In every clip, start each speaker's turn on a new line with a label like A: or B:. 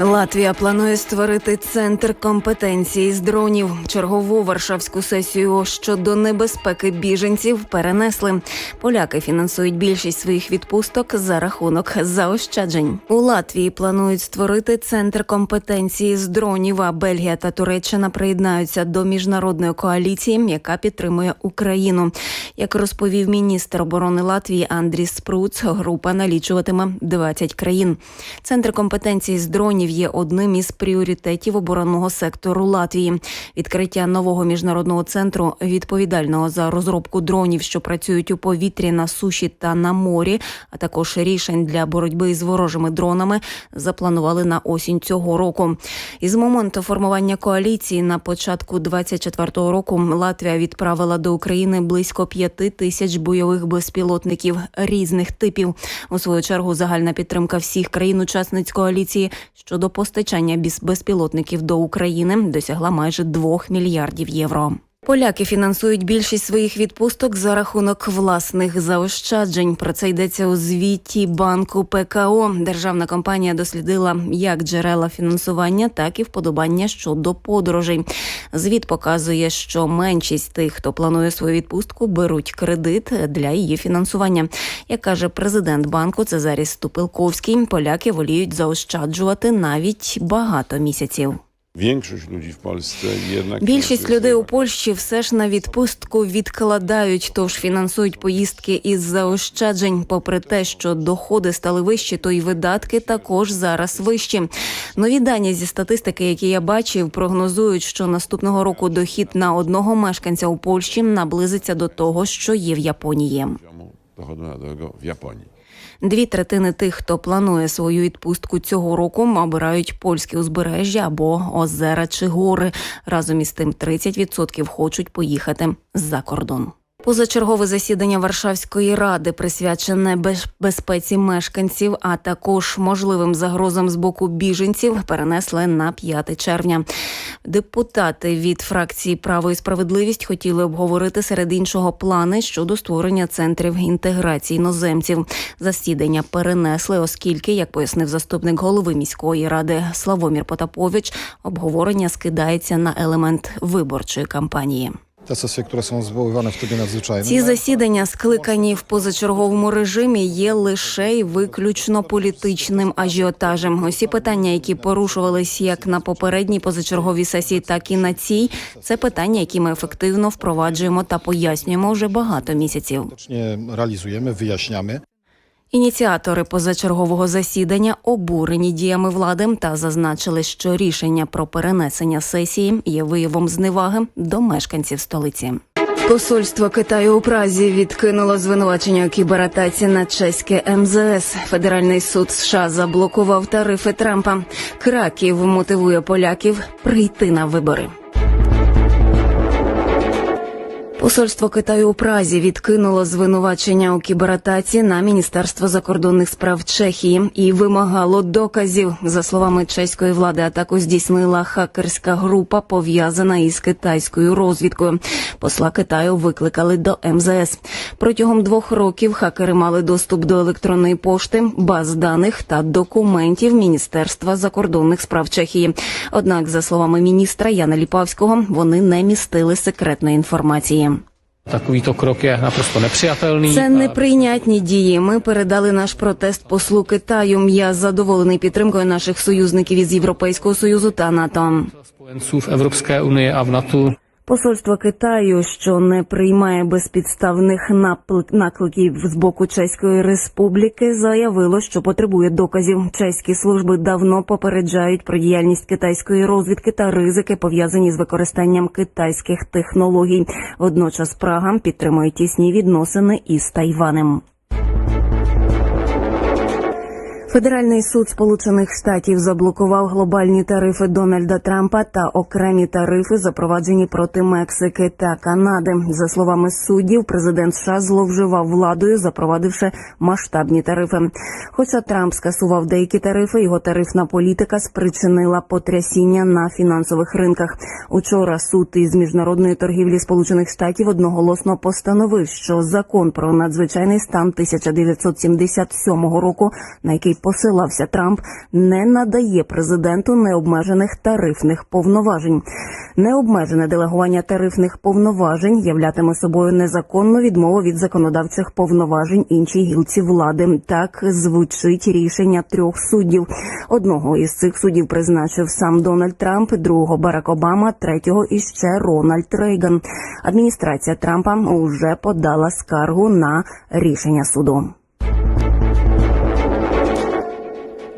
A: Латвія планує створити центр компетенції з дронів. Чергову варшавську сесію щодо небезпеки біженців перенесли. Поляки фінансують більшість своїх відпусток за рахунок заощаджень. У Латвії планують створити центр компетенції з дронів. А Бельгія та Туреччина приєднаються до міжнародної коаліції, яка підтримує Україну. Як розповів міністр оборони Латвії Андрій Спруц, група налічуватиме 20 країн. Центр компетенції з дронів є одним із пріоритетів оборонного сектору Латвії. Відкриття нового міжнародного центру, відповідального за розробку дронів, що працюють у повітрі на суші та на морі, а також рішень для боротьби з ворожими дронами, запланували на осінь цього року. Із моменту формування коаліції на початку 24-го року Латвія відправила до України близько п'яти тисяч бойових безпілотників різних типів. У свою чергу загальна підтримка всіх країн-учасниць коаліції щодо постачання безпілотників до України досягла майже 2 мільярдів євро. Поляки фінансують більшість своїх відпусток за рахунок власних заощаджень. Про це йдеться у звіті банку ПКО. Державна компанія дослідила як джерела фінансування, так і вподобання щодо подорожей. Звіт показує, що меншість тих, хто планує свою відпустку, беруть кредит для її фінансування. Як каже президент банку Цезарій Ступилковський, поляки воліють заощаджувати навіть багато місяців.
B: Większość ludzi w Polsce jednak.
A: Більшість людей у Польщі все ж на відпустку відкладають, тож фінансують поїздки із заощаджень. Попри те, що доходи стали вищі, то й видатки також зараз вищі. Нові дані зі статистики, які я бачив, прогнозують, що наступного року дохід на одного мешканця у Польщі наблизиться до того, що є в Японії.
B: narodowego w Japonii.
A: Дві третини тих, хто планує свою відпустку цього року, обирають польське узбережжя або озера чи гори. Разом із тим 30% хочуть поїхати за кордон. Позачергове засідання Варшавської ради присвячене безпеці мешканців, а також можливим загрозам з боку біженців, перенесли на 5 червня. Депутати від фракції Право і справедливість хотіли обговорити серед іншого плани щодо створення центрів інтеграції іноземців. Засідання перенесли, оскільки, як пояснив заступник голови міської ради Славомір Потапович, обговорення скидається на елемент виборчої кампанії. Ці засідання, скликані в позачерговому режимі, є лише й виключно політичним ажіотажем. Усі питання, які порушувались як на попередній позачерговій сесії, так і на цій, це питання, які ми ефективно впроваджуємо та пояснюємо вже багато місяців.
C: Реалізуємо wyjaśniamy.
A: Ініціатори позачергового засідання обурені діями влади та зазначили, що рішення про перенесення сесії є виявом зневаги до мешканців столиці. Посольство Китаю у Празі відкинуло звинувачення у кібератаці на чеське МЗС. Федеральний суд США заблокував тарифи Трампа. Краків мотивує поляків прийти на вибори. Посольство Китаю у Празі відкинуло звинувачення у кібератаці на Міністерство закордонних справ Чехії і вимагало доказів. За словами чеської влади, атаку здійснила хакерська група, пов'язана із китайською розвідкою. Посла Китаю викликали до МЗС. Протягом двох років хакери мали доступ до електронної пошти, баз даних та документів Міністерства закордонних справ Чехії. Однак, за словами міністра Яна Ліпавського, вони не містили секретної інформації.
D: Takovýto krok je naprosto nepřijatelný.
A: Це неприйнятні дії. Ми передали наш протест послу Китаю. Я задоволений підтримкою наших союзників із Європейського союзу та НАТО.
D: Споенсу в Evropské unii а в NATO
A: Посольство Китаю, що не приймає безпідставних накликів з боку Чеської Республіки, заявило, що потребує доказів. Чеські служби давно попереджають про діяльність китайської розвідки та ризики пов'язані з використанням китайських технологій. Водночас Прага підтримує тісні відносини із Тайванем. Федеральний суд Сполучених Штатів заблокував глобальні тарифи Дональда Трампа та окремі тарифи, запроваджені проти Мексики та Канади. За словами суддів, президент США зловживав владою, запровадивши масштабні тарифи. Хоча Трамп скасував деякі тарифи, його тарифна політика спричинила потрясіння на фінансових ринках. Учора суд із міжнародної торгівлі Сполучених Штатів одноголосно постановив, що закон про надзвичайний стан 1977 року, на який посилався Трамп, не надає президенту необмежених тарифних повноважень. Необмежене делегування тарифних повноважень являтиме собою незаконну відмову від законодавчих повноважень іншій гілці влади. Так звучить рішення трьох суддів. Одного із цих суддів призначив сам Дональд Трамп, другого Барак Обама, третього іще Рональд Рейган. Адміністрація Трампа уже подала скаргу на рішення суду.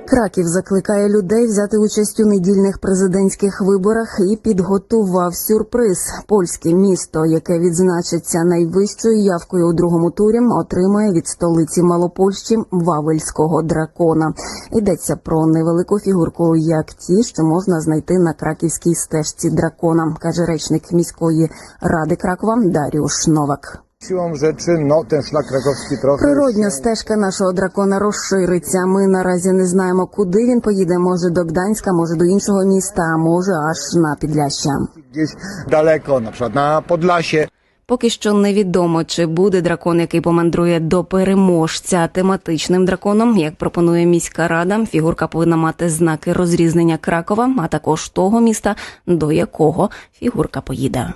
A: Краків закликає людей взяти участь у недільних президентських виборах і підготував сюрприз. Польське місто, яке відзначиться найвищою явкою у другому турі, отримає від столиці Малопольщі Вавельського дракона. Йдеться про невелику фігурку, як ті, що можна знайти на краківській стежці дракона, каже речник міської ради Кракова Даріуш Новак.
E: Siłą rzeczy, no ten szlak krakowski trochę...
A: Природньо стежка нашого дракона розшириться. Ми наразі не знаємо, куди він поїде. Може до Гданська, може до іншого міста, а може аж на Підляща.
E: Gdzieś daleko, na przykład na Podlasie.
A: Поки що невідомо, чи буде дракон, який помандрує до переможця тематичним драконом. Як пропонує міська рада, фігурка повинна мати знаки розрізнення Кракова, а також того міста, до якого фігурка поїде.